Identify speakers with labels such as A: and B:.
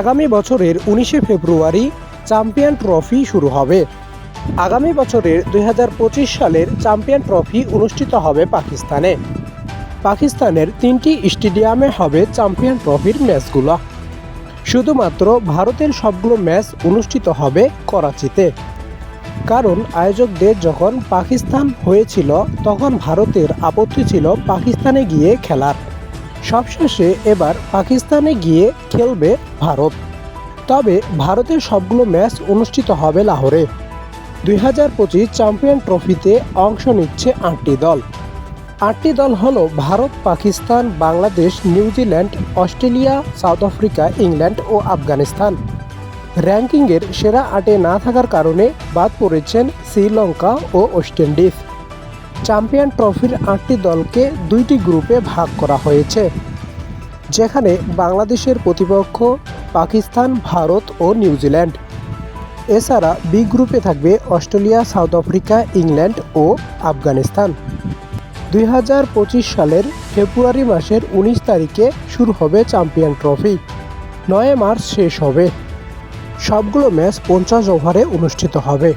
A: আগামী বছরের উনিশে ফেব্রুয়ারি চ্যাম্পিয়ন ট্রফি শুরু হবে। আগামী বছরের দু হাজার পঁচিশ সালের চ্যাম্পিয়ন ট্রফি অনুষ্ঠিত হবে পাকিস্তানে। পাকিস্তানের তিনটি স্টেডিয়ামে হবে চ্যাম্পিয়ন ট্রফির ম্যাচগুলো। শুধুমাত্র ভারতের সবগুলো ম্যাচ অনুষ্ঠিত হবে করাচিতে। কারণ আয়োজকদের যখন পাকিস্তান হয়েছিল, তখন ভারতের আপত্তি ছিল পাকিস্তানে গিয়ে খেলার। সবশেষে এবার পাকিস্তানে গিয়ে খেলবে ভারত। তবে ভারতের সবগুলো ম্যাচ অনুষ্ঠিত হবে লাহোরে। দুই হাজার পঁচিশ চ্যাম্পিয়ন ট্রফিতে অংশ নিচ্ছে আটটি দল। আটটি দল হলো Bharat, Pakistan, Bangladesh New Zealand Australia, South Africa, England ও আফগানিস্তান। র্যাঙ্কিংয়ের সেরা আটে না থাকার কারণে বাদ পড়েছেন শ্রীলঙ্কা ও ওয়েস্ট ইন্ডিজ। চ্যাম্পিয়ন ট্রফির আটটি দলকে দুইটি গ্রুপে ভাগ করা হয়েছে। যেখানে বাংলাদেশের প্রতিপক্ষ পাকিস্তান, ভারত ও নিউজিল্যান্ড এছাড়া বি গ্রুপে থাকবে অস্ট্রেলিয়া, সাউথ আফ্রিকা, ইংল্যান্ড ও আফগানিস্তান। দুই হাজার পঁচিশ সালের ফেব্রুয়ারি মাসের উনিশ তারিখে শুরু হবে চ্যাম্পিয়ন ট্রফি। নয় মার্চ শেষ হবে। সবগুলো ম্যাচ পঞ্চাশ ওভারে অনুষ্ঠিত হবে।